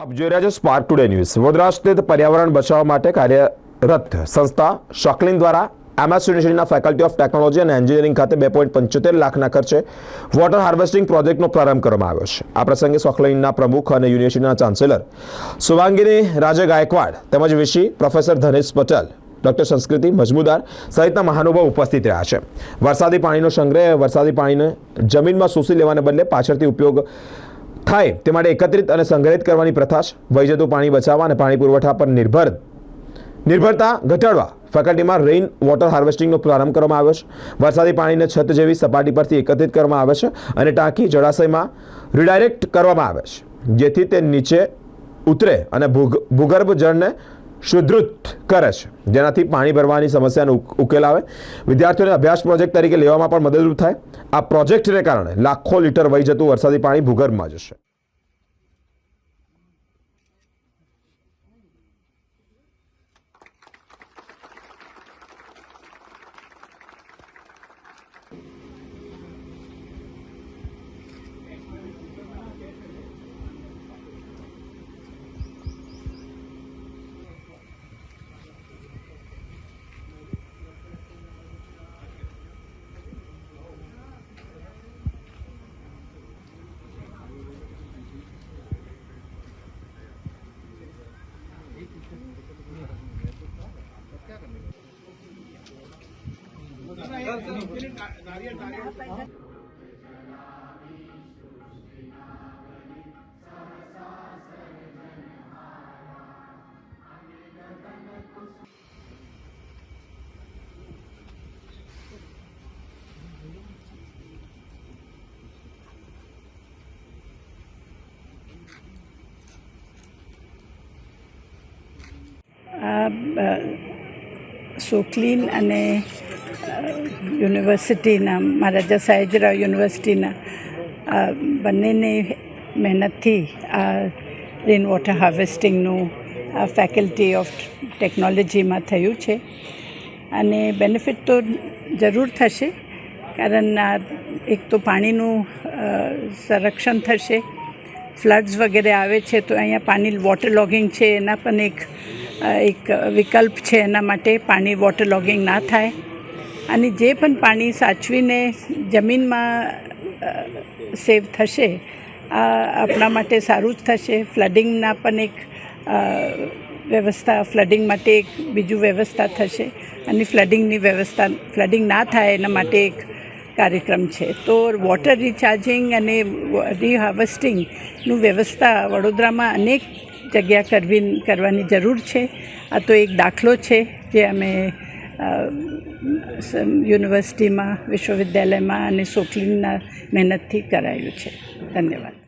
આપ જોઈ રહ્યા છો સ્પાર્ક ટુડે ન્યૂઝ વડોદરા સ્થિત પર્યાવરણ બચાવવા માટે કાર્યરત સંસ્થા શોકલિન દ્વારા એમએસ યુનિવર્સિટીના ફેકલ્ટી ઓફ ટેકનોલોજી અને એન્જિનિયરિંગ ખાતે બે પોઈન્ટ પંચોતેર લાખના ખર્ચે વોટર હાર્વેસ્ટિંગ પ્રોજેક્ટનો પ્રારંભ કરવામાં આવ્યો છે. આ પ્રસંગે શોકલિનના પ્રમુખ અને યુનિવર્સિટીના ચાન્સેલર સુવાંગીની રાજે ગાયકવાડ તેમજ VC professor Dhanesh Patel doctor Sanskriti Majmudar સહિતના મહાનુભાવ ઉપસ્થિત રહ્યા છે. વરસાદી પાણીનો સંગ્રહ, વરસાદી પાણીને જમીનમાં શોષી લેવાને બદલે પાછળથી ઉપયોગ થાય તે માટે એકત્રિત અને સંગ્રહિત કરવાની પ્રથા વહી જતું પાણી બચાવવા અને પાણી પુરવઠા પર નિર્ભર નિર્ભરતા ઘટાડવા ફેકલ્ટીમાં રેઇન વોટર હાર્વેસ્ટિંગનો પ્રારંભ કરવામાં આવ્યો છે. વરસાદી પાણીને છત જેવી સપાટી પરથી એકત્રિત કરવામાં આવે છે અને ટાંકી જળાશયમાં રિડાયરેક્ટ કરવામાં આવે છે. જેથી તે નીચે ઉતરે અને ભૂગ- ભૂગર્ભ જળને શુદ્ધૃત કરે છે. જેનાથી પાણી ભરવાની સમસ્યાનો ઉકેલ આવે. વિદ્યાર્થીઓને અભ્યાસ પ્રોજેક્ટ તરીકે લેવામાં પણ મદદરૂપ થાય. આ પ્રોજેક્ટને કારણે લાખો લીટર વહી જતું વરસાદી પાણી ભૂગર્ભમાં જશે. આ સોકલીન અને યુનિવર્સિટીના મહારાજા સયાજીરાવ યુનિવર્સિટીના બંનેની મહેનતથી આ રેન વોટર હાર્વેસ્ટિંગનું આ ફેકલ્ટી ઓફ ટેકનોલોજીમાં થયું છે. અને બેનિફિટ તો જરૂર થશે, કારણ એક તો પાણીનું સંરક્ષણ થશે. ફ્લડ્સ વગેરે આવે છે તો અહીંયા પાણી વોટર લોગિંગ છે, એના પણ એક એક વિકલ્પ છે એના માટે પાણી વોટર લોગિંગ ના થાય. અને જે પણ પાણી સાચવીને જમીનમાં સેવ થશે, આ આપણા માટે સારું જ થશે. ફ્લડિંગના પણ એક વ્યવસ્થા, ફ્લડિંગ માટે એક બીજું વ્યવસ્થા થશે. અને ફ્લડિંગની વ્યવસ્થા, ફ્લડિંગ ના થાય એના માટે એક કાર્યક્રમ છે. તો વોટર રિચાર્જિંગ અને રિહાર્વેસ્ટિંગનું વ્યવસ્થા વડોદરામાં અનેક જગ્યા કરવી, કરવાની જરૂર છે. આ તો એક દાખલો છે જે અમે યુનિવર્સિટીમાં વિશ્વવિદ્યાલયમાં અને સોકલીનના મહેનતથી કરાયું છે. ધન્યવાદ.